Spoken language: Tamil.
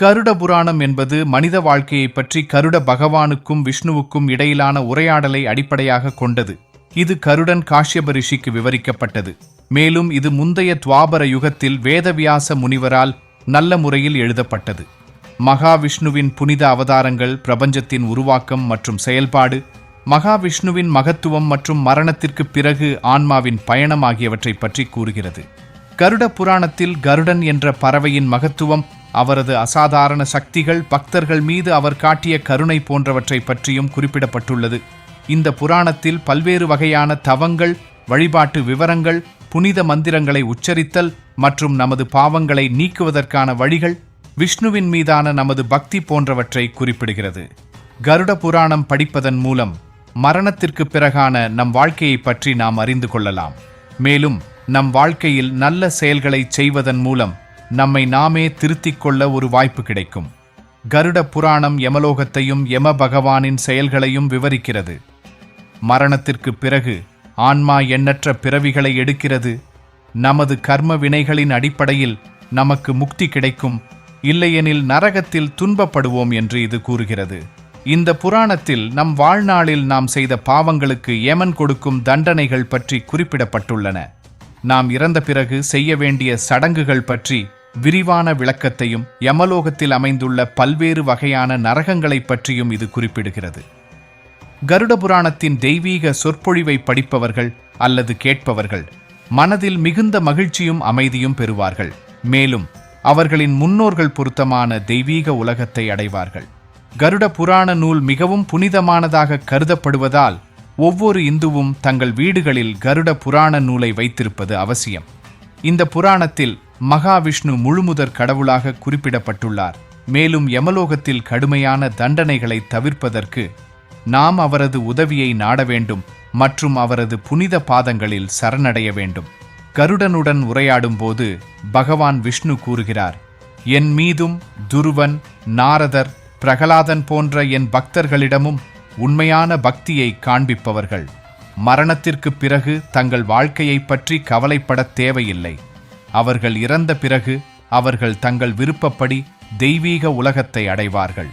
கருட புராணம் என்பது மனித வாழ்க்கையைப் பற்றி கருட பகவானுக்கும் விஷ்ணுவுக்கும் இடையிலான உரையாடலை அடிப்படையாக கொண்டது. இது கருடன் காஷ்யப ரிஷிக்கு விவரிக்கப்பட்டது. மேலும் இது முந்தைய துவாபர யுகத்தில் வேதவியாச முனிவரால் நல்ல முறையில் எழுதப்பட்டது. மகாவிஷ்ணுவின் புனித அவதாரங்கள் பிரபஞ்சத்தின் உருவாக்கம் மற்றும் செயல்பாடு மகாவிஷ்ணுவின் மகத்துவம் மற்றும் மரணத்திற்கு பிறகு ஆன்மாவின் பயணம் ஆகியவற்றை பற்றி கூறுகிறது. கருட புராணத்தில் கருடன் என்ற பறவையின் மகத்துவம் அவரது அசாதாரண சக்திகள் பக்தர்கள் மீது அவர் காட்டிய கருணை போன்றவற்றை பற்றியும் குறிப்பிடப்பட்டுள்ளது. இந்த புராணத்தில் பல்வேறு வகையான தவங்கள் வழிபாட்டு விவரங்கள் புனித மந்திரங்களை உச்சரித்தல் மற்றும் நமது பாவங்களை நீக்குவதற்கான வழிகள் விஷ்ணுவின் மீதான நமது பக்தி போன்றவற்றை குறிப்பிடுகிறது. கருட புராணம் படிப்பதன் மூலம் மரணத்திற்கு பிறகான நம் வாழ்க்கையைப் பற்றி நாம் அறிந்து கொள்ளலாம். மேலும் நம் வாழ்க்கையில் நல்ல செயல்களை செய்வதன் மூலம் நம்மை நாமே திருத்திக் கொள்ள ஒரு வாய்ப்பு கிடைக்கும். கருட புராணம் யமலோகத்தையும் யம பகவானின் செயல்களையும் விவரிக்கிறது. மரணத்திற்கு பிறகு ஆன்மா எண்ணற்ற பிறவிகளை எடுக்கிறது. நமது கர்ம வினைகளின் அடிப்படையில் நமக்கு முக்தி கிடைக்கும். இல்லையெனில் நரகத்தில் துன்பப்படுவோம் என்று இது கூறுகிறது. இந்த புராணத்தில் நம் வாழ்நாளில் நாம் செய்த பாவங்களுக்கு யமன் கொடுக்கும் தண்டனைகள் பற்றி குறிப்பிடப்பட்டுள்ளன. நாம் இறந்த பிறகு செய்ய வேண்டிய சடங்குகள் பற்றி விரிவான விளக்கத்தையும் யமலோகத்தில் அமைந்துள்ள பல்வேறு வகையான நரகங்களைப் பற்றியும் இது குறிப்பிடுகிறது. கருட புராணத்தின் தெய்வீக சொற்பொழிவை படிப்பவர்கள் அல்லது கேட்பவர்கள் மனதில் மிகுந்த மகிழ்ச்சியும் அமைதியும் பெறுவார்கள். மேலும் அவர்களின் முன்னோர்கள் பொருத்தமான தெய்வீக உலகத்தை அடைவார்கள். கருட புராண நூல் மிகவும் புனிதமானதாக கருதப்படுவதால் ஒவ்வொரு இந்துவும் தங்கள் வீடுகளில் கருட புராண நூலை வைத்திருப்பது அவசியம். இந்த புராணத்தில் மகாவிஷ்ணு முழுமுதற் கடவுளாக குறிப்பிடப்பட்டுள்ளார். மேலும் யமலோகத்தில் கடுமையான தண்டனைகளை தவிர்ப்பதற்கு நாம் அவரது உதவியை நாட வேண்டும் மற்றும் அவரது புனித பாதங்களில் சரணடைய வேண்டும். கருடனுடன் உரையாடும்போது பகவான் விஷ்ணு கூறுகிறார் என் மீதும் துருவன் நாரதர் பிரகலாதன் போன்ற என் பக்தர்களிடமும் உண்மையான பக்தியை காண்பிப்பவர்கள். மரணத்திற்குப் பிறகு தங்கள் வாழ்க்கையைப் பற்றி கவலைப்படத் தேவையில்லை. அவர்கள் இறந்த பிறகு அவர்கள் தங்கள் விருப்பப்படி தெய்வீக உலகத்தை அடைவார்கள்.